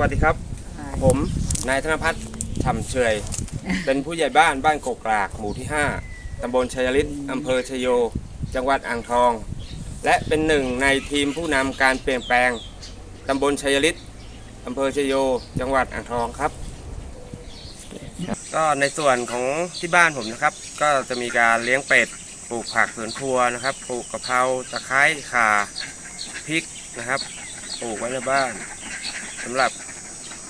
วัสดีครับ ผมนายธนพัฒน์ฉ่ำเฉยเป็นผู้ใหญ่บ้านบ้านกกรากหมู่ที่ 5 ตำบลชัยฤทธิ์อำเภอชยโย จังหวัดอ่างทอง และเป็นหนึ่งในทีมผู้นำการเปลี่ยนแปลง ตำบลชัยฤทธิ์อำเภอชยโย จังหวัดอ่างทองครับ ก็ในส่วนของที่บ้านผมนะครับ ก็จะมีการเลี้ยงเป็ด ปลูกผักสวนครัวนะครับ ปลูกกะเพรา ตะไคร้ ข่า พริกนะครับ ปลูกไว้ในบ้าน สำหรับ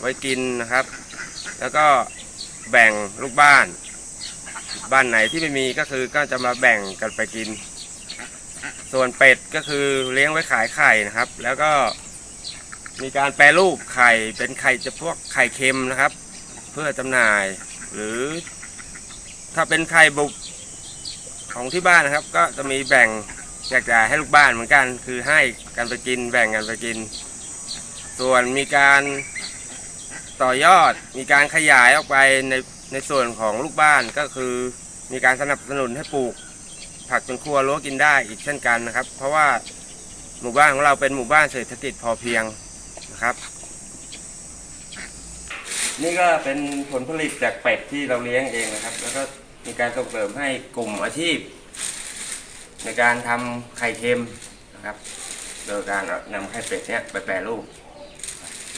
ไว้กินนะครับ แล้วก็แบ่งลูกบ้าน บ้านไหนที่ไม่มีก็คือก็จะมาแบ่งกันไปกิน ส่วนเป็ดก็คือเลี้ยงไว้ขายไข่นะครับ แล้วก็มีการแปรรูปไข่เป็นไข่จะพวกไข่เค็มนะครับ เพื่อจำหน่าย หรือ ถ้าเป็นไข่บุกของที่บ้านนะครับ ก็จะมีแบ่งแจกจ่ายให้ลูกบ้านเหมือนกัน คือให้กันไปกิน แบ่งกันไปกิน ส่วนมีการต่อยอดมีการขยายออกไปในในส่วนของลูกบ้านก็คือ มีการสนับสนุนให้ปลูก ผักสวนครัวรั้วกินได้อีกเช่นกันนะครับ เพราะว่าหมู่บ้านของเราเป็นหมู่บ้านเศรษฐกิจพอเพียงนะครับ นี่ก็เป็นผลผลิตจากเป็ดที่เราเลี้ยงเองนะครับ แล้วก็มีการส่งเสริมให้กลุ่มอาชีพ ในการทำไข่เค็มนะครับ โดยการนำไข่เป็ดเนี้ยไปแปรรูป